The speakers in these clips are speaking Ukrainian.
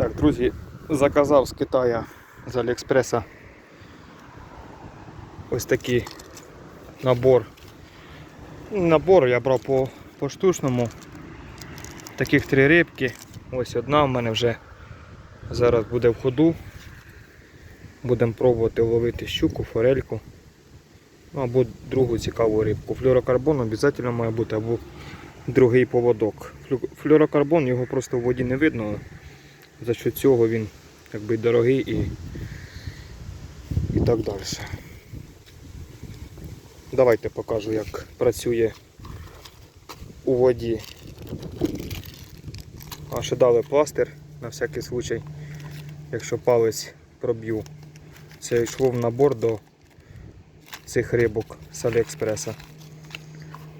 Так, друзі, заказав з Китая з Аліекспреса ось такий набор. Набор я брав по, штучному. Таких три рибки. Ось одна в мене вже зараз буде в ходу. Будемо пробувати ловити щуку, форельку. Ну, або другу цікаву рибку. Флюорокарбон обов'язково має бути або другий поводок. Флю- Флюорокарбон його просто в воді не видно. За що цього він якби дорогий і, і так далі. Давайте покажу, як працює у воді. А ще дали пластир на всякий случай, якщо палець проб'ю. Це йшло в набор до цих рибок з Аліекспреса.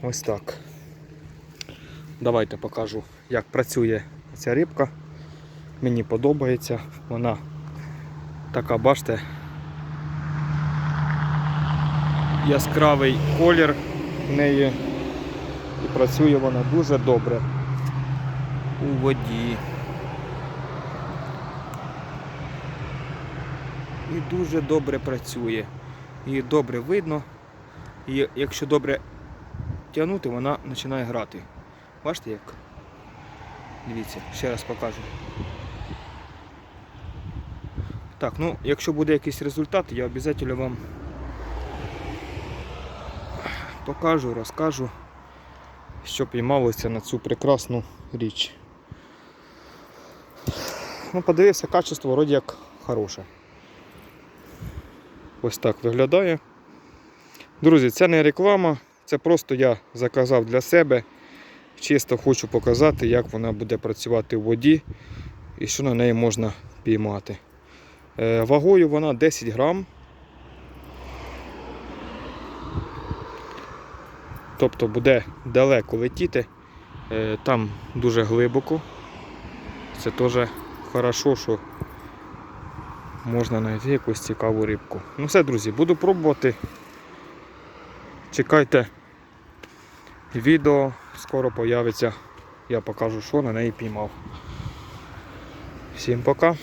Ось так. Давайте покажу, як працює ця рибка. Мені подобається. Вона така, бачите, яскравий колір в неї. І працює вона дуже добре у воді. І дуже добре працює. Її добре видно. І якщо добре тягнути, вона починає грати. Бачите як? Дивіться, ще раз покажу. Так, ну якщо буде якийсь результат, я обов'язково вам покажу, розкажу, що піймалося на цю прекрасну річ. Ну, подивився, качество вроді як хороше. Ось так виглядає. Друзі, це не реклама, це просто я заказав для себе. Чисто хочу показати, як вона буде працювати в воді і що на неї можна піймати. Е, Вагою вона 10 грам. Тобто буде далеко летіти, Е, там дуже глибоко. Це теж хорошо, що можна знайти якусь цікаву рибку. Ну все, друзі, буду пробувати. Чекайте відео, скоро появиться. Я покажу, що на неї піймав. Всім пока.